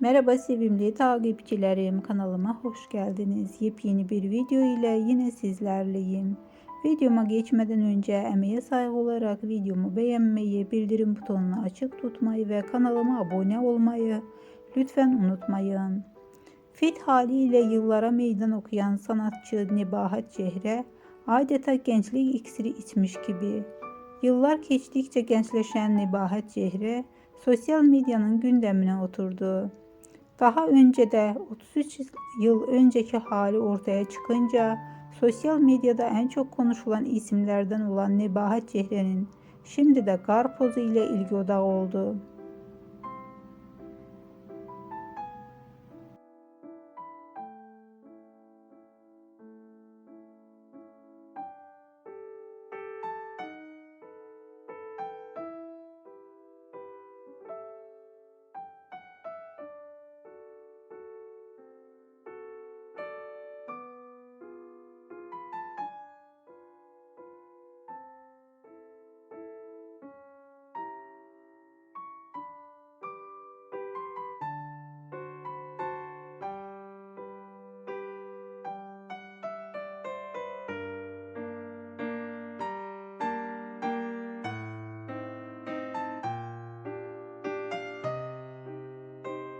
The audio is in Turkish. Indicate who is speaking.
Speaker 1: Merhaba sevimli takipçilerim kanalıma hoş geldiniz. Yepyeni bir video ile yine sizlerleyim. Videoma geçmeden önce emeğe saygı olarak videomu beğenmeyi, bildirim butonunu açık tutmayı ve kanalıma abone olmayı lütfen unutmayın. Fit haliyle yıllara meydan okuyan sanatçı Nebahat Cehre adeta gençlik iksiri içmiş gibi. Yıllar geçtikçe gençleşen Nebahat Cehre sosyal medyanın gündemine oturdu. Daha önce de 33 yıl önceki hali ortaya çıkınca sosyal medyada en çok konuşulan isimlerden olan Nebahat Cehre'nin şimdi de gar pozu ile ilgi odağı oldu.